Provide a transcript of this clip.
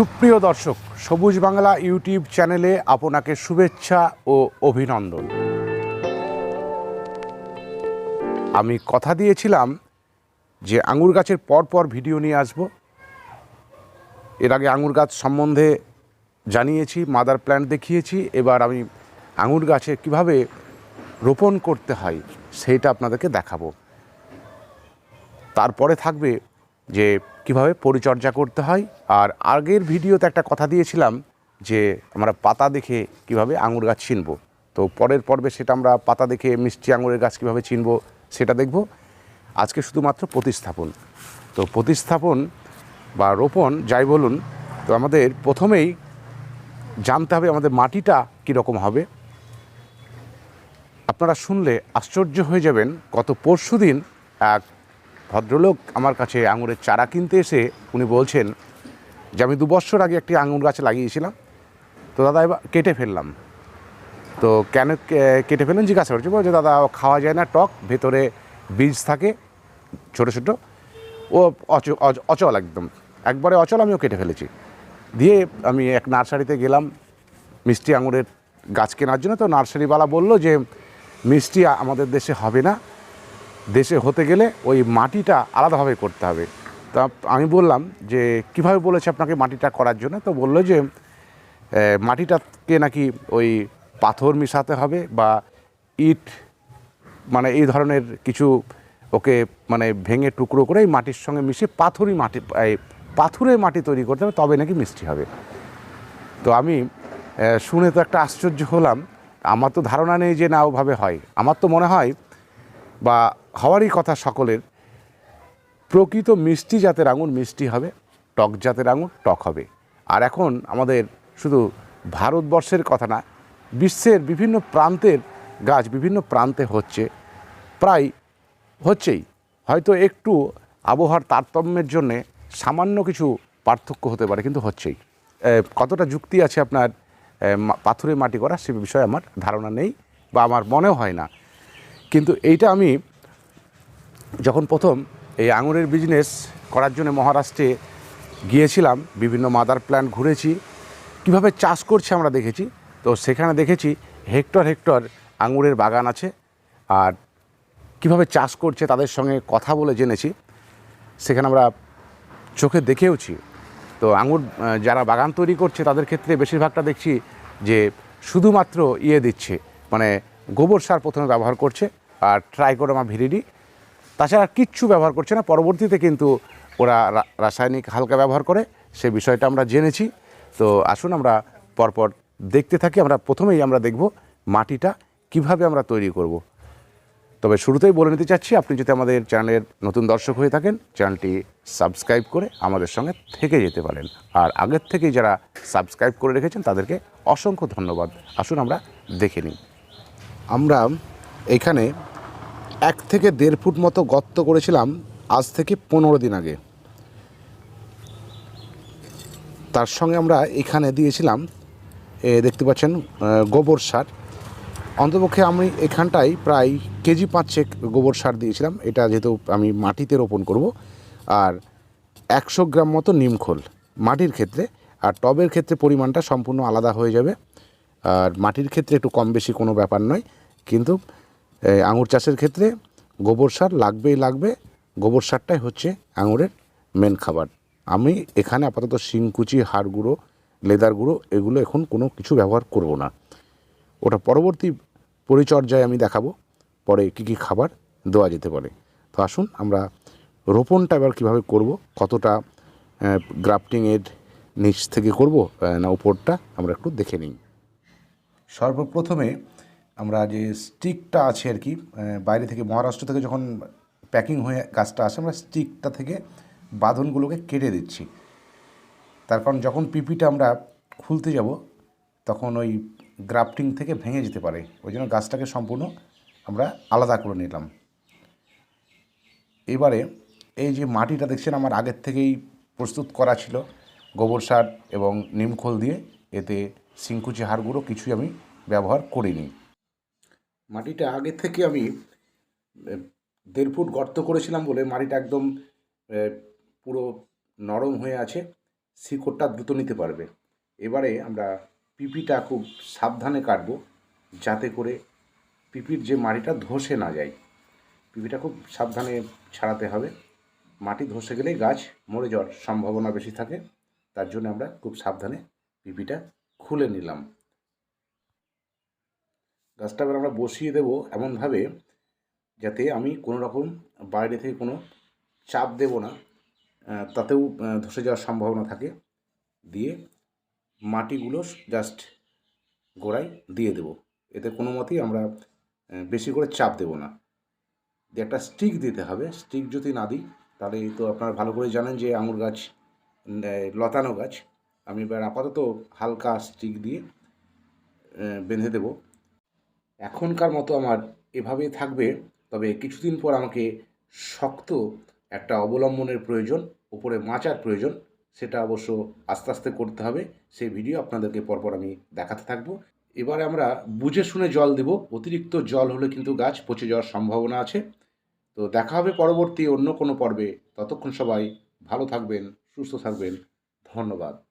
সুপ্রিয় দর্শক, সবুজ বাংলা ইউটিউব চ্যানেলে আপনাকে শুভেচ্ছা ও অভিনন্দন। আমি কথা দিয়েছিলাম যে আঙুর গাছের পর পর ভিডিও নিয়ে আসব। এর আগে আঙুর গাছ সম্বন্ধে জানিয়েছি, মাদার প্ল্যান্ট দেখিয়েছি, এবার আমি আঙুর গাছে কীভাবে রোপণ করতে হয় সেইটা আপনাদেরকে দেখাবো। তারপরে থাকবে যে কীভাবে পরিচর্যা করতে হয়। আর আগের ভিডিওতে একটা কথা দিয়েছিলাম যে আমরা পাতা দেখে কীভাবে আঙুর গাছ চিনব তো পরের পর্বে সেটা আমরা পাতা দেখে মিষ্টি আঙুরের গাছ কীভাবে চিনব সেটা দেখব। আজকে শুধুমাত্র প্রতিস্থাপন। তো প্রতিস্থাপন বা রোপণ যাই বলুন, তো আমাদের প্রথমেই জানতে হবে আমাদের মাটিটা কীরকম হবে। আপনারা শুনলে আশ্চর্য হয়ে যাবেন গত পরশু দিন এক ভদ্রলোক আমার কাছে আঙুরের চারা কিনতে এসে উনি বলছেন যে, আমি দু বছর আগে একটি আঙুর গাছ লাগিয়েছিলাম। তো দাদা, এবার কেটে ফেললাম। তো কেন কেটে ফেললেন? জিজ্ঞাসা করছি। বলছে, দাদা, খাওয়া যায় না, টক, ভেতরে বীজ থাকে, ছোটো ছোটো। ও অচ, অচ- অচল একদম। একবারে অচল, আমিও কেটে ফেলেছি। দিয়ে আমি এক নার্সারিতে গেলাম মিষ্টি আঙুরের গাছ কেনার জন্য। তো নার্সারিওয়ালা বলল যে, মিষ্টি আমাদের দেশে হবে না। দেশে হতে গেলে ওই মাটিটা আলাদাভাবে করতে হবে। তা আমি বললাম যে, কীভাবে বলেছে আপনাকে মাটিটা করার জন্য? তো বলল যে মাটিটাকে নাকি ওই পাথর মিশাতে হবে বা ইট মানে এই ধরনের কিছু ওকে মানে ভেঙে টুকরো করে মাটির সঙ্গে মিশিয়ে পাথরই মাটি পাথুরে মাটি তৈরি করতে হবে, তবে নাকি মিষ্টি হবে। তো আমি শুনে তো একটা আশ্চর্য হলাম। আমার তো ধারণা নেই যে না ওভাবে হয়। আমার তো মনে হয় বা হওয়ারই কথা সকলের, প্রকৃত মিষ্টি জাতের আঙুর মিষ্টি হবে, টক জাতের আঙুর টক হবে। আর এখন আমাদের শুধু ভারতবর্ষের কথা না, বিশ্বের বিভিন্ন প্রান্তের গাছ বিভিন্ন প্রান্তে হচ্ছে, প্রায় হচ্ছেই। হয়তো একটু আবহাওয়ার তারতম্যের জন্যে সামান্য কিছু পার্থক্য হতে পারে, কিন্তু হচ্ছেই। কতটা যুক্তি আছে আপনার পাথুরে মাটি করা সে বিষয়ে আমার ধারণা নেই, বা আমার মনেও হয় না। কিন্তু এইটা আমি যখন প্রথম এই আঙুরের বিজনেস করার জন্য মহারাষ্ট্রে গিয়েছিলাম, বিভিন্ন মাদার প্ল্যান্ট ঘুরেছি, কীভাবে চাষ করছে আমরা দেখেছি। তো সেখানে দেখেছি হেক্টর হেক্টর আঙুরের বাগান আছে আর কীভাবে চাষ করছে তাদের সঙ্গে কথা বলে জেনেছি। সেখানে আমরা চোখে দেখেওছি। তো আঙুর যারা বাগান তৈরি করছে তাদের ক্ষেত্রে বেশিরভাগটা দেখছি যে শুধুমাত্র ইয়ে দিচ্ছে মানে গোবর সার প্রথমে ব্যবহার করছে। Trichoderma viride. তাছাড়া কিচ্ছু ব্যবহার করছে না। পরবর্তীতে কিন্তু ওরা রাসায়নিক হালকা ব্যবহার করে। সে বিষয়টা আমরা জেনেছি। তো আসুন আমরা পরপর দেখতে থাকি। আমরা প্রথমেই আমরা দেখব মাটিটা কীভাবে আমরা তৈরি করব। তবে শুরুতেই বলে নিতে চাচ্ছি, আপনি যদি আমাদের চ্যানেলের নতুন দর্শক হয়ে থাকেন, চ্যানেলটি সাবস্ক্রাইব করে আমাদের সঙ্গে থেকে যেতে পারেন। আর আগের থেকেই যারা সাবস্ক্রাইব করে রেখেছেন, তাদেরকে অসংখ্য ধন্যবাদ। আসুন আমরা দেখে নিই। আমরা এখানে এক থেকে দেড় ফুট মতো গর্ত করেছিলাম আজ থেকে পনেরো দিন আগে। তার সঙ্গে আমরা এখানে দিয়েছিলাম এ, দেখতে পাচ্ছেন গোবর সার। অন্তপক্ষে আমি এখানটায় প্রায় কেজি পাঁচেক গোবর সার দিয়েছিলাম। এটা যেহেতু আমি মাটিতে রোপণ করব আর একশো গ্রাম মতো নিমখোল মাটির ক্ষেত্রে আর টবের ক্ষেত্রে পরিমাণটা সম্পূর্ণ আলাদা হয়ে যাবে। আর মাটির ক্ষেত্রে একটু কম বেশি কোনো ব্যাপার নয় কিন্তু আঙুর চাষের ক্ষেত্রে গোবর সার লাগবেই লাগবে। গোবর সারটাই হচ্ছে আঙুরের মেন খাবার। আমি এখানে আপাতত শিংকুচি হাড় গুঁড়ো, লেদার গুঁড়ো এগুলো এখন কোনো কিছু ব্যবহার করব না। ওটা পরবর্তী পরিচর্যায় আমি দেখাবো, পরে কী কী খাবার দেওয়া যেতে পারে। তো আসুন আমরা রোপণটা এবার কীভাবে করব, কতটা গ্রাফটিংয়ের নিচ থেকে করব না উপরটা আমরা একটু দেখে নিই। সর্বপ্রথমে আমরা যে স্টিকটা আছে আর কি বাইরে থেকে মহারাষ্ট্র থেকে যখন প্যাকিং হয়ে গাছটা আসে, আমরা স্টিকটা থেকে বাঁধনগুলোকে কেটে দিচ্ছি। তার কারণ যখন পিপিটা আমরা খুলতে যাব, তখন ওই গ্রাফটিং থেকে ভেঙে যেতে পারে। ওই জন্য গাছটাকে সম্পূর্ণ আমরা আলাদা করে নিলাম। এবারে এই যে মাটিটা দেখছেন, আমার আগের থেকেই প্রস্তুত করা ছিল গোবর সার এবং নিমখোল দিয়ে। এতে সিংকুচি হাড়গুলো কিছুই আমি ব্যবহার করিনি। মাটিটা আগে থেকে আমি দেড় ফুট গর্ত করেছিলাম বলে মাটিটা একদম পুরো নরম হয়ে আছে, শিকড়টা দ্রুত নিতে পারবে। এবারে আমরা পিপিটা খুব সাবধানে কাটবো, যাতে করে পিপির যে মাটিটা ধসে না যায়। পিপিটা খুব সাবধানে ছাড়াতে হবে। মাটি ধসে গেলে গাছ মরে যাওয়ার সম্ভাবনা বেশি থাকে। তার জন্য আমরা খুব সাবধানে পিপিটা খুলে নিলাম। গাছটা এবার আমরা বসিয়ে দেবো এমনভাবে যাতে আমি কোনো রকম বাইরে থেকে কোনো চাপ দেব না তাতেও ধসে যাওয়ার সম্ভাবনা থাকে। দিয়ে মাটিগুলো জাস্ট গোড়ায় দিয়ে দেব। এতে কোনো মতেই আমরা বেশি করে চাপ দেব না। দিয়ে একটা স্টিক দিতে হবে। স্টিক যদি না দিই, তাহলে তো আপনারা ভালো করে জানেন যে আঙুর গাছ লতানো গাছ। আমি এবার আপাতত হালকা স্টিক দিয়ে বেঁধে দেব। এখনকার মতো আমার এভাবেই থাকবে, তবে কিছুদিন পর আমাকে শক্ত একটা অবলম্বনের প্রয়োজন, উপরে মাচার প্রয়োজন, সেটা অবশ্য আস্তে আস্তে করতে হবে। সেই ভিডিও আপনাদেরকে পরপর আমি দেখাতে থাকব। এবারে আমরা বুঝে শুনে জল দেব। অতিরিক্ত জল হলে কিন্তু গাছ পচে যাওয়ার সম্ভাবনা আছে। তো দেখা হবে পরবর্তী অন্য কোনো পর্বে। ততক্ষণ সবাই ভালো থাকবেন, সুস্থ থাকবেন। ধন্যবাদ।